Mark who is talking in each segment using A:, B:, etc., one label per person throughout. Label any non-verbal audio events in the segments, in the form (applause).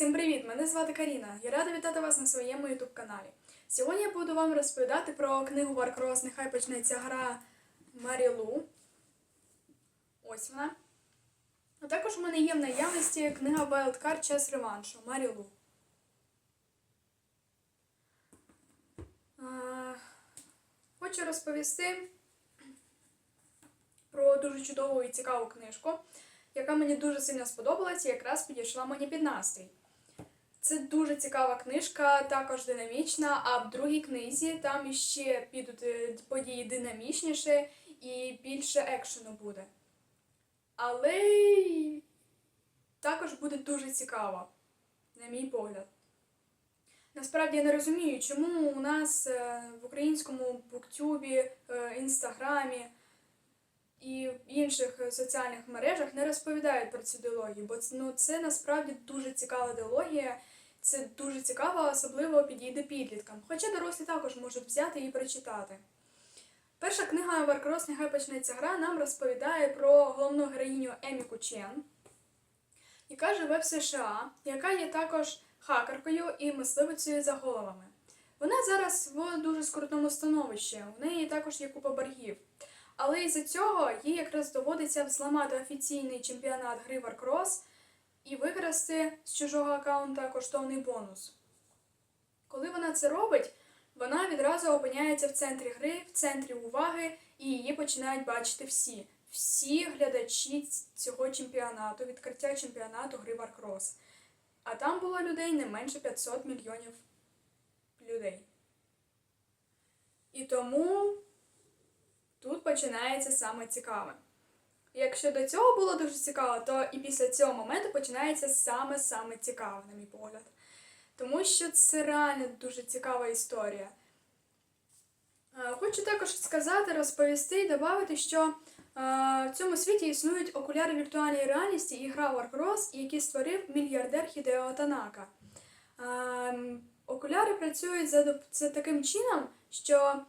A: Всім привіт! Мене звати Каріна. Я рада вітати вас на своєму ютуб каналі. Сьогодні я буду вам розповідати про книгу Варкрос Нехай почнеться гра Марілу. Ось вона. А також у мене є в наявності книга Wildcard Час реваншу Марілу. Хочу розповісти про дуже чудову і цікаву книжку, яка мені дуже сильно сподобалась і якраз підійшла мені під настрій. Це дуже цікава книжка, також динамічна, а в другій книзі там іще підуть е, події динамічніше і більше екшену буде. Але також буде дуже цікаво, на мій погляд. Насправді я не розумію, чому у нас е, в українському буктюбі, е, інстаграмі і інших соціальних мережах не розповідають про цю діалогію, бо ну, це насправді дуже цікава діалогія. Це дуже цікаво, особливо підійде підліткам. Хоча дорослі також можуть взяти і прочитати. Перша книга Варкрос Нехай почнеться гра нам розповідає про головну героїню Еміку Чен, яка живе в США, яка є також хакеркою і мисливицею за головами. Вона зараз в дуже скрутному становищі, у неї також є купа боргів. Але із-за цього їй якраз доводиться взламати офіційний чемпіонат гри Варкрос і викрасти з чужого аккаунта коштовний бонус. Коли вона це робить, вона відразу опиняється в центрі гри, в центрі уваги, і її починають бачити всі. Всі глядачі цього чемпіонату, відкриття чемпіонату гри Варкрос. А там було людей не менше 500 мільйонів людей. І тому тут починається саме цікаве. Якщо до цього було дуже цікаво, то і після цього моменту починається саме-саме цікаве, на мій погляд. Тому що це реально дуже цікава історія. Е, Хочу також сказати, розповісти і додати, що е, в цьому світі існують окуляри віртуальної реальності і гра Warcross, які створив мільярдер Хідео Танака. Е, Окуляри працюють за, таким чином, що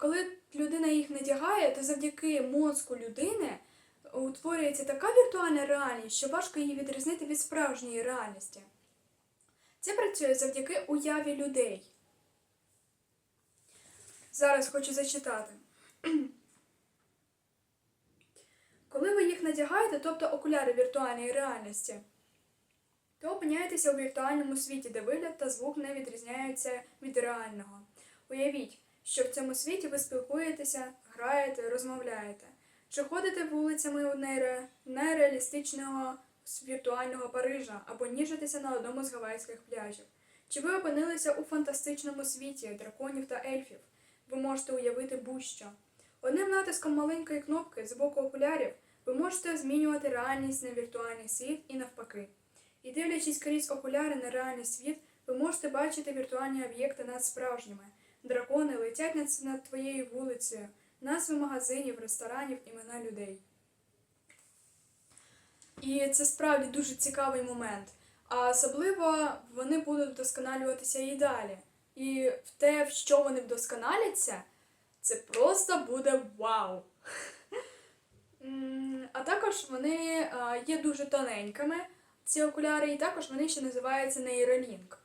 A: коли людина їх надягає, то завдяки мозку людини утворюється така віртуальна реальність, що важко її відрізнити від справжньої реальності. Це працює завдяки уяві людей. Зараз хочу зачитати. (clears throat) Коли ви їх надягаєте, тобто окуляри віртуальної реальності, то опиняєтеся у віртуальному світі, де вигляд та звук не відрізняються від реального. Уявіть, що в цьому світі ви спілкуєтеся, граєте, розмовляєте. Чи ходите вулицями у нере... нереалістичного віртуального Парижа або ніжитеся на одному з гавайських пляжів? Чи ви опинилися у фантастичному світі драконів та ельфів? Ви можете уявити будь-що. Одним натиском маленької кнопки з боку окулярів ви можете змінювати реальність на віртуальний світ і навпаки. І дивлячись крізь окуляри на реальний світ, ви можете бачити віртуальні об'єкти над справжніми. Дракони летять над, твоєю вулицею, назви магазинів, ресторанів, імена людей. І це справді дуже цікавий момент. А особливо вони будуть вдосконалюватися і далі. І в те, в що вони вдосконаляться, це просто буде вау. А також вони є дуже тоненькими, ці окуляри, і також вони ще називаються нейролінк.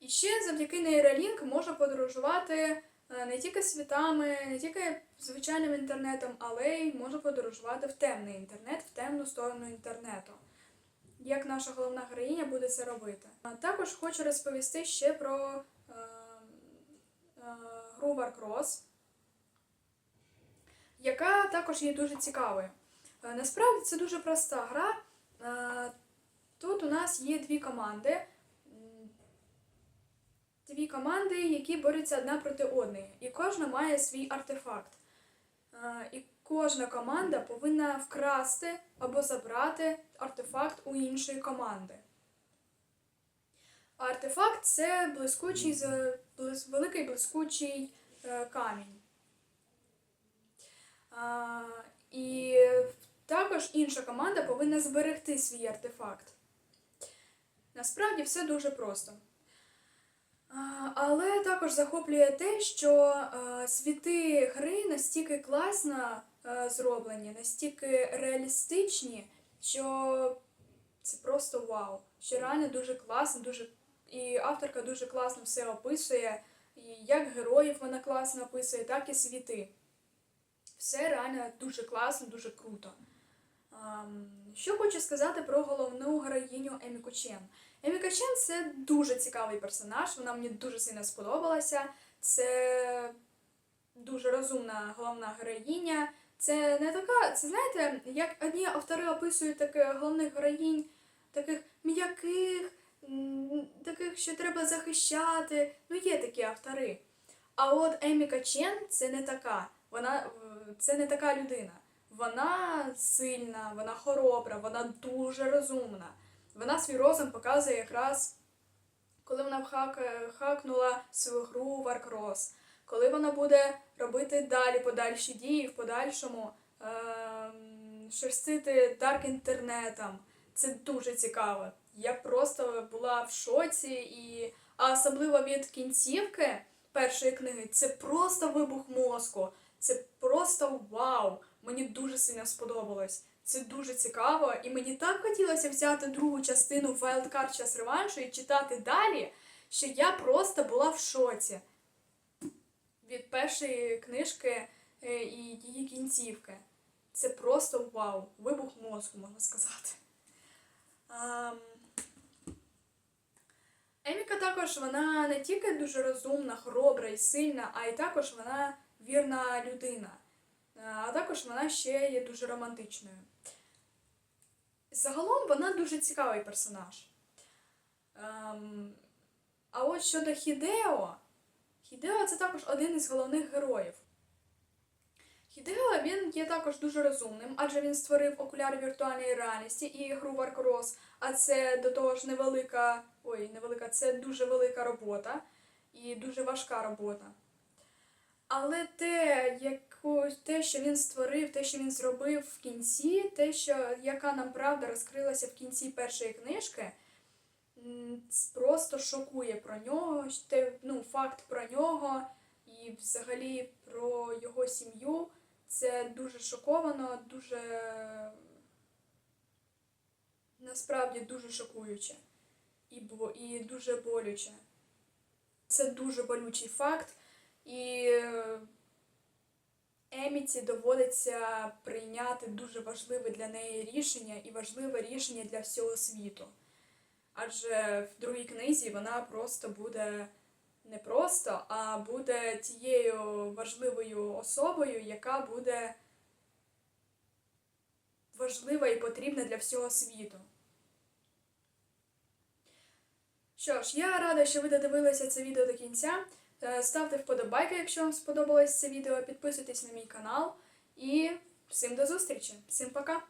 A: І ще завдяки нейролінк можна подорожувати не тільки світами, не тільки звичайним інтернетом, але й можна подорожувати в темний інтернет, в темну сторону інтернету. Як наша головна героїня буде це робити. Також хочу розповісти ще про е, е, гру Warcross, яка також є дуже цікавою. Е, Насправді це дуже проста гра. Е, Тут у нас є дві команди. Дві команди, які борються одна проти одної. І кожна має свій артефакт. І кожна команда повинна вкрасти або забрати артефакт у іншої команди. Артефакт це блискучий, великий блискучий е, камінь. І також інша команда повинна зберегти свій артефакт. Насправді все дуже просто. Але також захоплює те, що е, світи гри настільки класно е, зроблені, настільки реалістичні, що Це просто вау. Що реально дуже класно, дуже і авторка дуже класно все описує. І як героїв вона класно описує, так і світи. Все реально дуже класно, дуже круто. Що хочу сказати про головну героїню Еміку Чен. Еміка Чен це дуже цікавий персонаж, вона мені дуже сильно сподобалася. Це дуже розумна головна героїня. Це не така, це знаєте, як одні автори описують таких головних героїнь, таких м'яких, таких, що треба захищати. Ну, є такі автори. А от Еміка Чен це не така. Вона це не така людина. Вона сильна, вона хоробра, вона дуже розумна. Вона свій розум показує якраз, коли вона хакнула свою гру Warcross, коли вона буде робити далі подальші дії в подальшому, ем, шерстити дарк інтернетом. Це дуже цікаво. Я просто була в шоці, і а особливо від кінцівки першої книги, це просто вибух мозку. Це просто вау! Мені дуже сильно сподобалось. Це дуже цікаво, і мені так хотілося взяти другу частину Wildcard Час реваншу і читати далі, що я просто була в шоці від першої книжки е, і її кінцівки. Це просто вау! Вибух мозку, можна сказати. Еміка також вона не тільки дуже розумна, хоробра і сильна, а й також вона вірна людина. А також вона ще є дуже романтичною. Загалом вона дуже цікавий персонаж. Ем, а от щодо Хідео, Хідео це також один із головних героїв. Хідео він є також дуже розумним, адже він створив окуляри віртуальної реальності і гру Warcross, а це до того ж невелика, ой, невелика, це дуже велика робота і дуже важка робота. Але те, яку, те, що він створив, те, що він зробив в кінці, те, що яка нам правда розкрилася в кінці першої книжки, просто шокує про нього. Те, ну, факт про нього і взагалі про його сім'ю. Це дуже шоковано, дуже насправді дуже шокуюче і, бо, і дуже болюче. Це дуже болючий факт. І е, Еміці доводиться прийняти дуже важливе для неї рішення і важливе рішення для всього світу. Адже в другій книзі вона просто буде не просто, а буде тією важливою особою, яка буде важлива і потрібна для всього світу. Що ж, я рада, що ви додивилися це відео до кінця. Е, Ставте вподобайки, якщо вам сподобалось це відео, підписуйтесь на мій канал і всім до зустрічі! Всім пока!